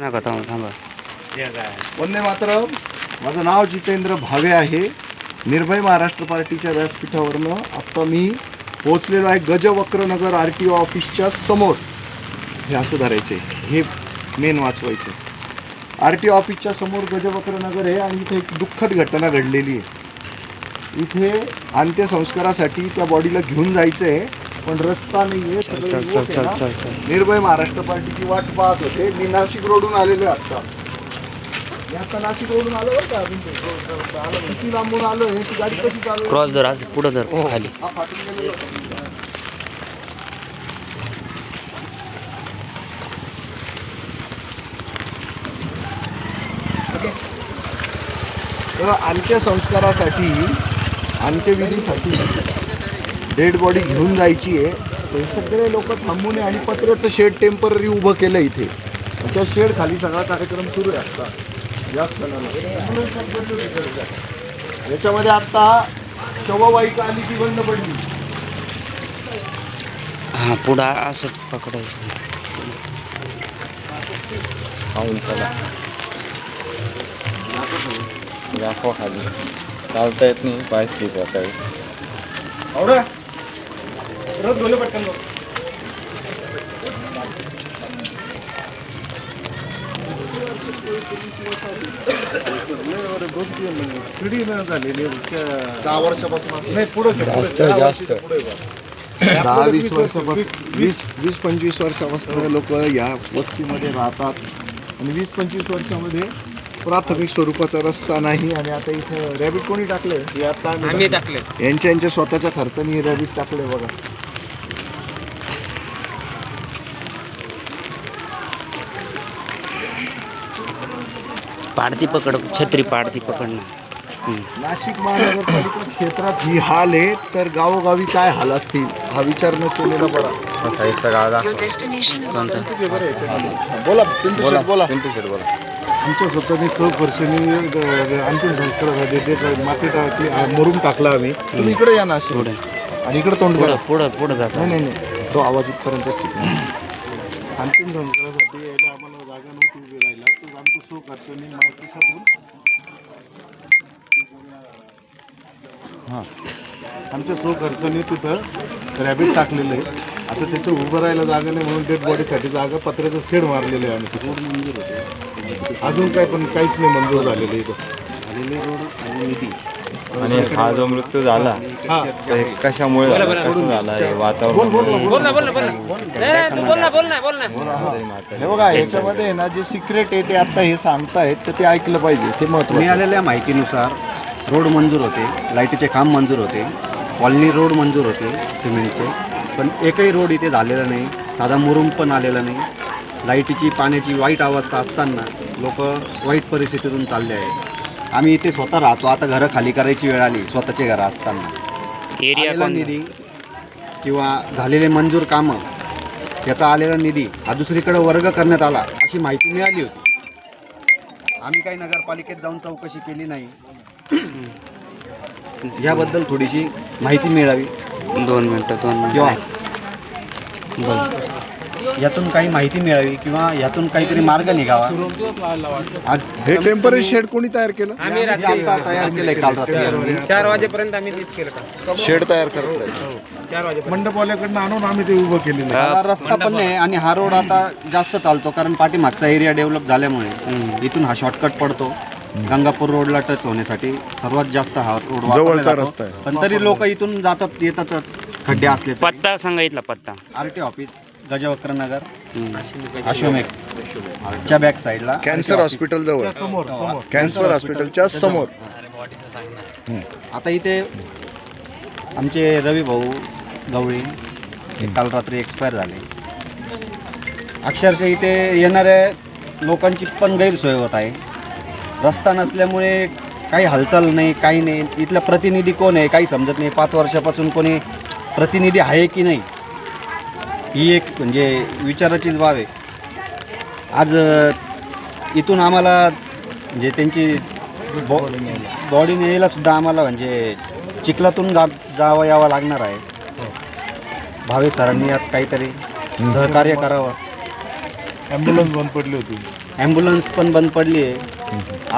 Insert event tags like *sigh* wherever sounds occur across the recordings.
नका थांबा थांबा. वंदे मातरम. माझं नाव जितेंद्र भावे आहे. निर्भय महाराष्ट्र पार्टीच्या व्यासपीठावरनं आत्ता मी पोहोचलेलो आहे गजवक्रनगर आर टी ओ ऑफिसच्या समोर. हे असं धरायचं हे मेन वाचवायचं आर टी ओ ऑफिसच्या समोर गजवक्रनगर आहे आणि इथे एक दुःखद घटना घडलेली आहे. इथे अंत्यसंस्कारासाठी त्या बॉडीला घेऊन जायचं आहे पण रस्ता नाही चल चल चल चल चल चल. निर्भय महाराष्ट्र पार्टीची वाट पाहत होते. मी नाशिक रोडून आलेलो आहे आता. मी आता नाशिक रोडून आलो बरं का आलो किती लांबून आलो हे ती गाडी कशी चालू क्रॉस धर असं पुढं धर खाली. हा फाटून गेलेलो. तर अंत्यसंस्कारासाठी अंत्यविधीसाठी डेड बॉडी घेऊन जायची आहे. तर सगळे लोक थांबून आणि पत्र्याचं शेड टेंपररी उभं केलं इथे. त्या शेड खाली सगळा कार्यक्रम सुरू आहे आता. या क्षणाला. याच्यामध्ये आता शववाहिका आली ती बंद पडली. हां पुढं असं पकडायचं. चला. दाखवा खाली. चालता येत नाही पाय बोले पटकन बघ. दहा वर्षापासून नाही पुढे जास्त जास्त. दहा वीस वर्षापासून वीस वीस पंचवीस वर्षापासून लोक या वस्तीमध्ये राहतात. आणि वीस पंचवीस वर्षामध्ये प्राथमिक स्वरूपाचा रस्ता नाही आणि आता इथं रॅबिट कोणी टाकलंय? हे आता आम्ही टाकले यांच्या यांच्या स्वतःच्या खर्चाने रॅबिट टाकलंय बघा. पाडती पकड छत्री पाडती पकडणं. नाशिक महानगरपालिका क्षेत्रात ही हाल आहे तर गावोगावी काय हाल असतील हा विचार न केलेला बरा? साईडचा गाळा दाखवा Your destination is on the बोला बोला. बोला. पिंटू शेट बोला. आमच्या स्वतःने सहपर्षणी अंतिम संस्कारासाठी ते माती टाकली आ- मुरुम टाकला आम्ही. तुम्ही इकडे या ना पुढे. आणि इकडे तोंड करा. पुढं पुढं जातं. नाही नाही नाही. तो आवाज इथपर्यंत अंतिम संस्कारासाठी यायला आम्हाला जागा नव्हती तर आमचं सहखर्षणी मातीसातून हां. आमच्या सहखर्चाने तिथं रॅबिट टाकलेलं आहे आता त्याचं उभं राहायला जागा नाही म्हणून डेड बॉडीसाठी जागा पत्र्याचं शेड मारलेलं आहे आम्ही तिथे. मंजूर होते. अजून काय पण काहीच नाही मंजूर झालेलं आहे इथं. आलेले रोड आणि निधी आणि हा जो मृत्यू झाला तर हे कशामुळे झाला? कसं झाला? हे वातावरण हे. बघा याच्यामध्ये ना जे सिक्रेट आहे ते आता हे सांगतायत तर ते ऐकलं पाहिजे. ते महत्वाचं मिळालेल्या माहितीनुसार रोड मंजूर होते लाईटीचे खांब मंजूर होते कॉलनी रोड मंजूर होते सिमेंटचे. पण एकही रोड इथे झालेला नाही साधा मुरुम पण आलेला नाही. लाईटीची पाण्याची वाईट अवस्था असताना लोक वाईट परिस्थितीतून चालले आहेत. आम्ही इथे स्वतः राहतो. आता घरं खाली करायची वेळ आली स्वतःचे घरं असताना. एरिया आलेला निधी किंवा झालेले मंजूर कामं याचा आलेला निधी हा दुसरीकडे वर्ग करण्यात आला अशी माहिती मिळाली होती. आम्ही काही नगरपालिकेत जाऊन चौकशी केली नाही. *coughs* याबद्दल थोडीशी माहिती मिळावी. दोन मिनटं दोन किंवा मिनटं बोल यातून काही माहिती मिळावी किंवा यातून काहीतरी मार्ग निघावा. आज हे टेंपररी शेड कोणी तयार केलं? जे आता तयार केलंय काल रात्री. चार वाजेपर्यंत आम्ही तीच केलं का शेड तयार करत चार वाजेपर्यंत. मंडपवाल्याकडनं आणून आम्ही ते उभं केलेलं आहे. हा रस्ता पण नाही आणि हा रोड आता जास्त चालतो कारण पाठीमागचा एरिया डेव्हलप झाल्यामुळे. इथून हा शॉर्टकट पडतो. गंगापूर रोडला टच होण्यासाठी सर्वात जास्त हा रोड वापरला जवळचा जातो. रस्ता आहे. पण तरी लोक इथून जातात येतातच. खड्डे असले पत्ता सांगितला पत्ता. R T office Gajavakra Nagar. अशोमेक च्या बॅक साईडला कॅन्सर हॉस्पिटल जवळ. समोर समोर. कॅन्सर हॉस्पिटलच्या समोर. आता इथे आमचे रवी भाऊ गवळी हे काल रात्री एक्सपायर झाले. अक्षरशः इथे येणाऱ्या लोकांची पण गैरसोय होत आहे. रस्ता नसल्यामुळे काही हालचाल नाही काही नाही. इथला प्रतिनिधी कोण आहे काही समजत नाही. पाच वर्षापासून कोणी प्रतिनिधी आहे की नाही? ही एक म्हणजे विचाराचीच बाब आहे. आज इथून आम्हाला म्हणजे त्यांची बॉ बॉडी न्यायला सुद्धा आम्हाला म्हणजे चिखलातून जा जावं यावं लागणार आहे. भावे सरांनी यात काहीतरी सहकार्य करावं. ॲम्ब्युलन्स बंद पडली होती. ॲम्ब्युलन्स पण बंद पडली आहे.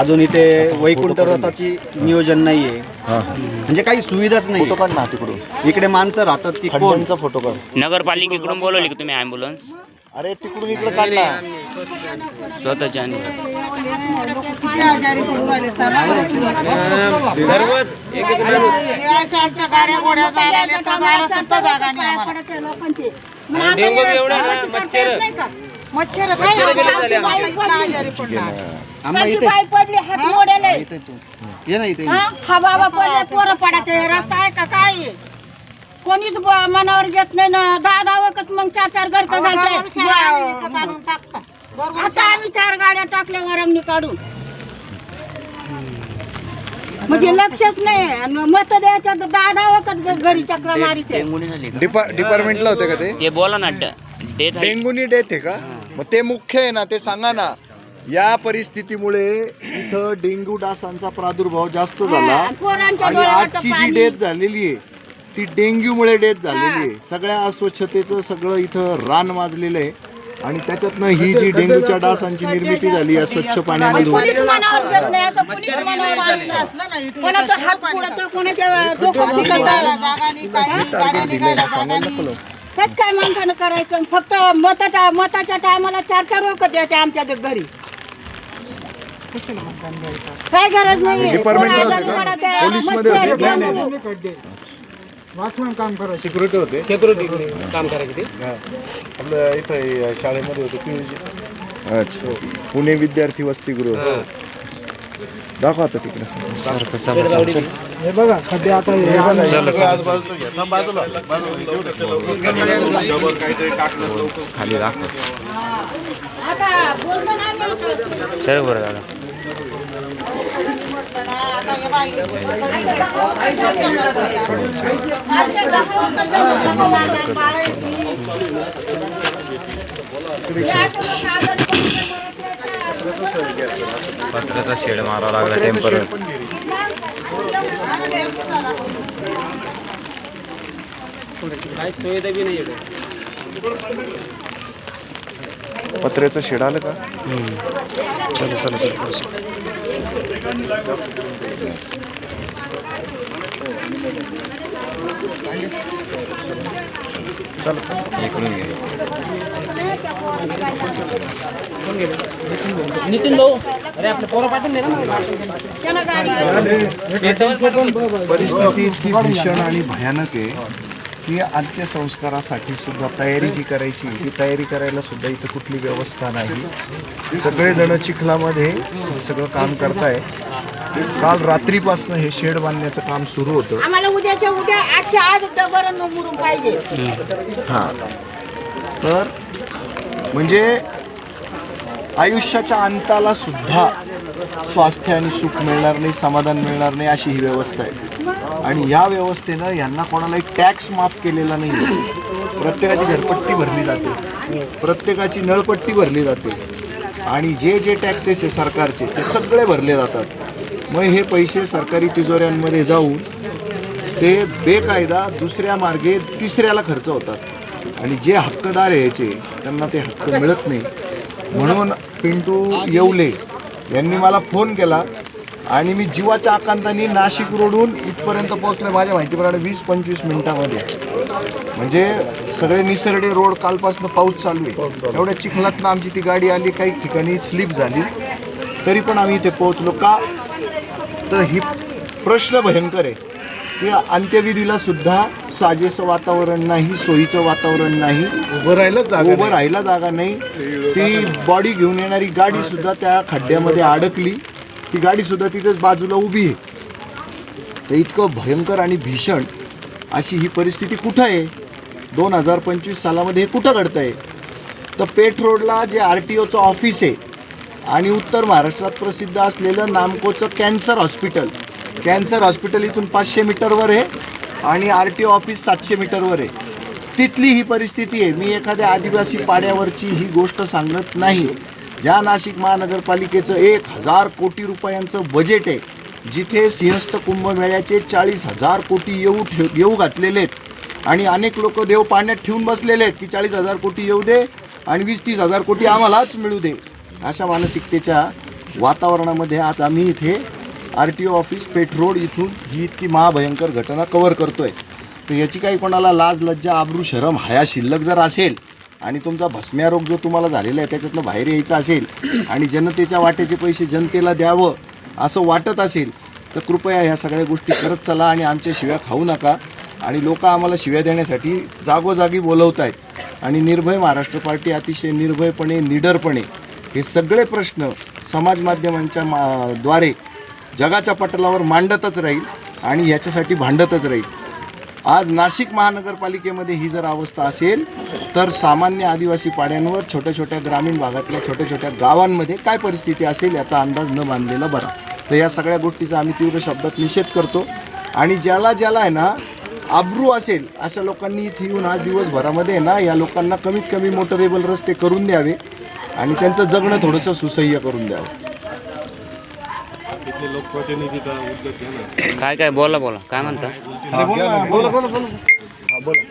अजून इथे वैकुंठ रथाची नियोजन नाही आहे. म्हणजे काही सुविधाच नाही फोटो काढ ना तिकडून. इकडे माणसं राहतात ती कोण? खड्ड्यांचा फोटो काढ. नगरपालिकेकडून बोलवली का तुम्ही ॲम्ब्युलन्स? अरे तिकडून इकडे काढ ना. स्वतःच्या आणि दररोज एक एक माणूस गाड्या गोड्या जायला लेकरं जायला सुद्धा जागा नाही आम्हाला. डेंगू बी एवढा ना मच्छर. मच्छर मच्छर गेले झाले आजारी पडणार आम्हाला इथे पाय पडले हात मोडले. इथे तू ये ना इथे. हा? बाबा पडले पोरं पडत रस्ता आहे का काय? आहे? कोणीच ब- मनावर घेत नाही ना. दहा दहा वखत मग चार चार घर आता आम्ही चार गाड्या टाकल्या वरमणी काढून. म्हणजे लक्षच नाही. मत द्यायच्या तर दहा दहा वखत घ- घरी चक्र मारीचे. डेंगूने झाली का? डिपा डिपार्टमेंटला होते का ते? ते बोला ना डेथ आहे. डेंगूनी डेथ आहे का? मग ते मुख्य आहे ना ते सांगा ना. या परिस्थितीमुळे इथं डेंग्यू डासांचा प्रादुर्भाव जास्त झाला आणि आजची जी. डेथ झालेली आहे ती डेंग्यूमुळे डेथ झालेली आहे. सगळ्या अस्वच्छतेचं सगळं इथं रान माजलेलं आहे. आणि त्याच्यातनं ही जी डेंग्यूच्या डासांची निर्मिती झाली या स्वच्छ पाण्यामधून कोणीच कोणीच कस काय माणसानं करायचं? फक्त मताच्या मताच्या टायमाला चार चार लोक द्यायचे आमच्या घरी. काय गरज नाही होते का? पोलीसमध्ये होते. का? सिक्युरिटी होते. सिक्युरिटी काम करायचे ते. हा. आपलं इथं शाळेमध्ये होते अच्छा. पुणे विद्यार्थी वसतिगृह. दाखवा आता तिकडे. सारखं चला चला बाजूला बाजूला घेऊ दे. काहीतरी टाकलं तर खाली दाखवा आता बरं दादा. पत्र्याचा शेड मारावा लागला टेम्पर. सुविधा बी नाही पत्र्याचं शेड आलं का? चला चला चला चला. इकडून घे. नितीन भाऊ? अरे आपले पोरं पाठवून दे ना त्यानं गाडी परिस्थिती इतकी भीषण आणि भयानक आहे की अंत्यसंस्कारासाठी सुद्धा तयारी जी करायची ती तयारी करायला सुद्धा इथं कुठली व्यवस्था नाही. सगळेजण चिखलामध्ये सगळं काम करताय. काल रात्रीपासून हे शेड बांधण्याचं काम सुरू होतं. आम्हाला उद्याच्या उद्या आजच्या आज डबर मुरून पाहिजे. हां. तर म्हणजे आयुष्याच्या अंताला सुद्धा स्वास्थ्य आणि सुख मिळणार नाही समाधान मिळणार नाही अशी ही व्यवस्था आहे. आणि या व्यवस्थेनं यांना कोणालाही टॅक्स माफ केलेला नाही आहे. प्रत्येकाची घरपट्टी भरली जाते. प्रत्येकाची नळपट्टी भरली जाते. आणि जे जे टॅक्सेस आहे सरकारचे ते सगळे भरले जातात. मग हे पैसे सरकारी तिजोऱ्यांमध्ये जाऊन ते बेकायदा दुसऱ्या मार्गे तिसऱ्याला खर्च होतात. आणि जे हक्कदार आहे याचे त्यांना ते हक्क मिळत नाही. म्हणून पिंटू येवले यांनी मला फोन केला आणि मी जीवाच्या आकांताने नाशिक रोडून इथपर्यंत पोहोचलो माझ्या माहितीप्रमाणे वीस पंचवीस मिनिटामध्ये. म्हणजे सगळे निसरडे रोड कालपासून पाऊस चालू आहे. एवढ्या चिखलातनं आमची ती गाडी आली काही ठिकाणी स्लिप झाली. तरी पण आम्ही इथे पोहोचलो का? तर ही प्रश्न भयंकर आहे. की अंत्यविधीला सुद्धा साजेचं वातावरण नाही सोयीचं वातावरण नाही. उभं राहिलं जागा उभं राहायला जागा नाही. ती बॉडी घेऊन येणारी गाडी सुद्धा त्या खड्ड्यामध्ये अडकली. ती गाडी सुद्धा तिथेच बाजूला उभी आहे. तर इतकं भयंकर आणि भीषण अशी ही परिस्थिती कुठं आहे? दोन हजार पंचवीस सालामध्ये हे कुठं घडतं आहे तर पेठ रोडला जे आर टी ओचं ऑफिस आहे आणि उत्तर महाराष्ट्रात प्रसिद्ध असलेलं नामकोचं कॅन्सर हॉस्पिटल कॅन्सर हॉस्पिटल इथून पाचशे मीटरवर आहे आणि आर टी ओ ऑफिस सातशे मीटरवर आहे. तिथली ही परिस्थिती आहे. मी एखाद्या आदिवासी पाड्यावरची ही गोष्ट सांगत नाही. ज्या नाशिक महानगरपालिकेचं एक हजार कोटी रुपयांचं बजेट आहे जिथे सिंहस्थ कुंभमेळ्याचे चाळीस हजार कोटी येऊ ठेव येऊ घातलेले आहेत. आणि अनेक लोक देव पाण्यात ठेवून बसलेले आहेत की चाळीस हजार कोटी येऊ दे आणि वीस तीस हजार कोटी आम्हालाच मिळू दे. अशा मानसिकतेच्या वातावरणामध्ये आज आम्ही इथे R T O office Peth road इथून ही इतकी महाभयंकर घटना कव्हर करतोय. तर याची काही कोणाला लाज लज्जा आबरू शरम हया शिल्लक जर असेल आणि तुमचा भस्म्या रोग जो तुम्हाला झालेला आहे त्याच्यातनं बाहेर यायचं असेल आणि जनतेच्या वाट्याचे पैसे जनतेला द्यावं असं वाटत असेल तर कृपया ह्या सगळ्या गोष्टी करत चला आणि आमच्या शिव्या खाऊ नका आणि लोक आम्हाला शिव्या देण्यासाठी जागोजागी बोलवत आहेत आणि निर्भय महाराष्ट्र पार्टी अतिशय निर्भयपणे निडरपणे हे सगळे प्रश्न समाज माध्यमांच्या मा द्वारे जगाच्या पटलावर मांडतच राहील आणि याच्यासाठी भांडतच राहील. आज नाशिक महानगरपालिकेमध्ये ही जर अवस्था असेल तर सामान्य आदिवासी पाड्यांवर छोट्या छोट्या ग्रामीण भागातल्या छोट्या छोट्या गावांमध्ये काय परिस्थिती असेल याचा अंदाज न बांधलेला बरा. तर या सगळ्या गोष्टीचा आम्ही तीव्र शब्दात निषेध करतो. आणि ज्याला ज्याला आहे ना आब्रू असेल अशा लोकांनी इथे येऊन आज दिवसभरामध्ये आहे ना या लोकांना कमीत कमी मोटरेबल रस्ते करून द्यावे आणि त्यांचं जगणं थोडंसं सुसह्य करून द्यावं. तिथले लोकप्रतिनिधी उद्योग काय काय बोला बोला. काय म्हणता? बोला बोला बोला. हा, बोला.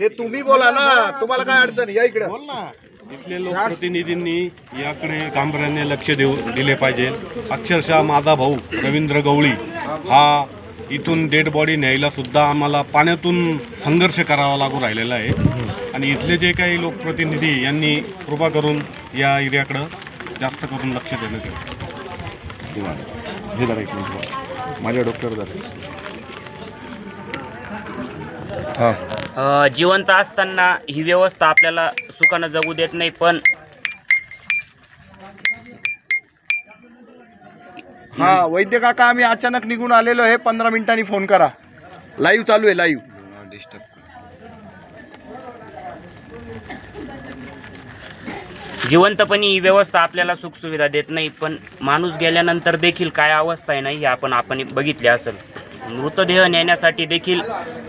हे तुम्ही बोला ना. तुम्हाला काय अडचण? या इकडे. बोल ना. इथले लोकप्रतिनिधींनी याकडे गांभीर्याने लक्ष देऊ दिले पाहिजे. अक्षरशः माझा भाऊ रवींद्र गवळी हा इथून डेड बॉडी न्यायला सुद्धा आम्हाला पाण्यातून संघर्ष करावा लागू राहिलेला आहे. आणि इथले जे काही लोकप्रतिनिधी यांनी कृपा करून या एरियाकडं जास्त करून लक्ष देण्यात येईल हे जरा एक मिनिट माझ्या डॉक्टर जरा. हां. जिवंत असताना ही व्यवस्था आपल्याला सुखानं जगू देत नाही पण हा वैद्य काका आम्ही अचानक निघून आलेलो आहे. पंधरा मिनिटांनी फोन करा. लाईव्ह चालू आहे लाईव्ह डिस्टर्ब जिवंतपणी ही व्यवस्था आपल्याला सुखसुविधा देत नाही पण माणूस गेल्यानंतर देखील काय अवस्था आहे ना ही आपण आपण बघितली असेल. मृतदेह नेण्यासाठी देखील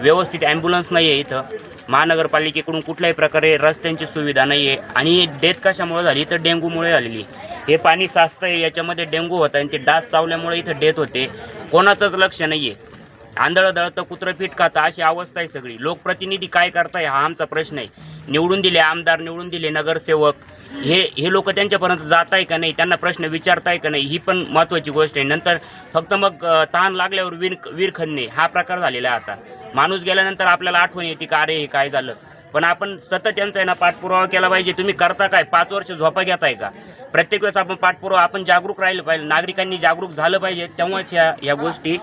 व्यवस्थित ॲम्ब्युलन्स नाही आहे इथं. महानगरपालिकेकडून कुठल्याही प्रकारे रस्त्यांची सुविधा नाही आहे आणि डेथ कशामुळे झाली? तर डेंग्यूमुळे झालेली हे पाणी साचतं आहे याच्यामध्ये डेंग्यू होतं आणि ते डास चावल्यामुळे इथं डेथ होते. कोणाचंच लक्ष नाही आहे आंधळं दळतं कुत्रं पीठ खातं अशी अवस्था आहे सगळी. लोकप्रतिनिधी काय करताय हा आमचा प्रश्न आहे. निवडून दिले आमदार निवडून दिले नगरसेवक. हे हे लोक त्यांच्यापर्यंत जात आहे का नाही त्यांना प्रश्न विचारताय का नाही ही पण महत्त्वाची गोष्ट आहे. नंतर फक्त मग तहान लागल्यावर वीर वीर खणणे हा प्रकार झालेला आहे आता. माणूस गेल्यानंतर आपल्याला आठवण येते का अरे हे काय झालं. पण आपण सतत यांचा आहे ना पाठपुरावा केला पाहिजे. तुम्ही करता काय? पाच वर्ष झोपा घेताय का? प्रत्येक वेळेस आपण पाठपुरावा आपण जागरूक राहिलं पाहिजे. नागरिकांनी जागरूक झालं पाहिजे. तेव्हाच ह्या या गोष्टी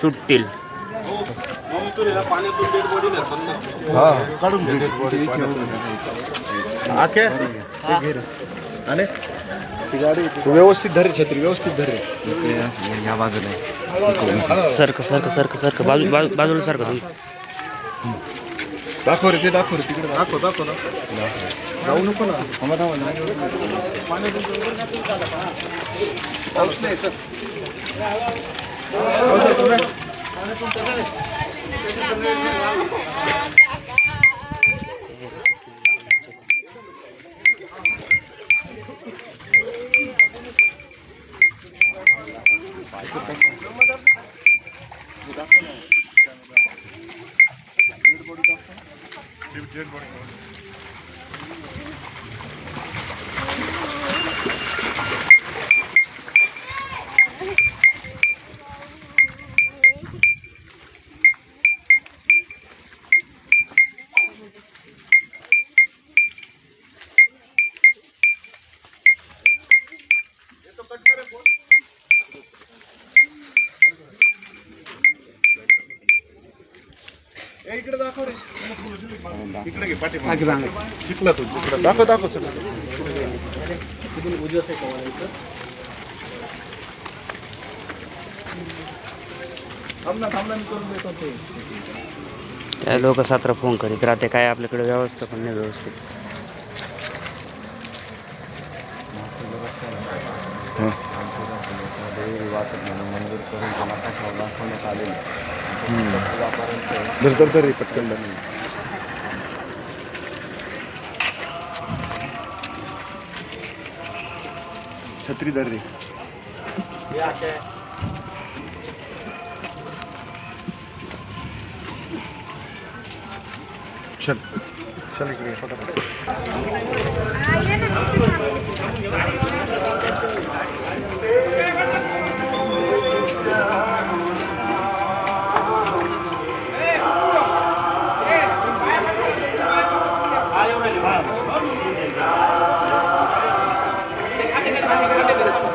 सुटतील. आखे आणि? ती गाडी तू व्यवस्थित धरे छत्री व्यवस्थित धरे या बाजूला सारखं सारखं सारखं सारखं. बाजू बाजू बाजूला सारखं तुम्ही दाखव रे ते दाखव रे तिकडे. दाखव दाखव दाखव जाऊ नको ना. थांबा थांबा नाही शिकला तू तिकडे दाखव दाखव सगळं. काय लोक सात्र फोन करीत राहते. काय आपल्याकडे व्यवस्था पण नाही व्यवस्थित. धर धर धर रे, पटकन धर. छत्री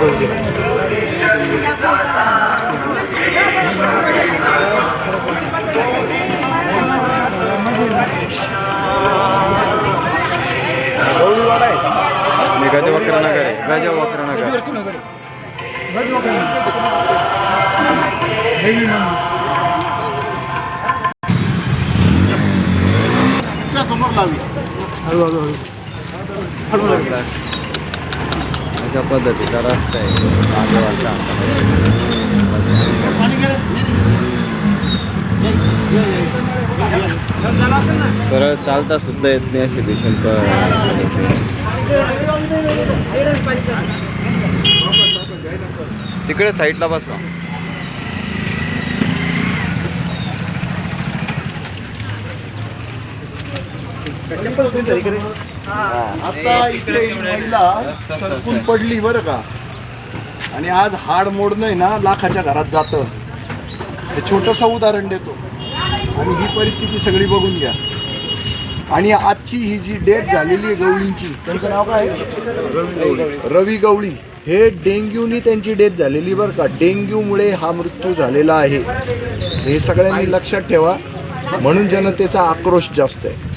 चल इकडे ये, पटापट गवळीवाडा आहे मी गजवक्रनगर आहे गजवक्रनगर त्या समोर लावी अशा पद्धतीचा रस्ता आहे. मागे सरळ चालता सुद्धा येत नाही अशी भीषण तिकडे साईडला बसवा. आता इकडे महिला सरकून पडली बरं का. आणि आज हाड मोडणं आहे ना लाखाच्या घरात जातं. हे छोटंसं उदाहरण देतो. आणि ही परिस्थिती सगळी बघून घ्या. आणि आजची ही जी डेथ झालेली आहे गवळींची त्यांचं नाव काय रवी गवळी. हे डेंग्यूनी त्यांची डेथ झालेली बरं का. डेंग्यूमुळे हा मृत्यू झालेला आहे. हे सगळ्यांनी लक्षात ठेवा. म्हणून जनतेचा आक्रोश जास्त आहे.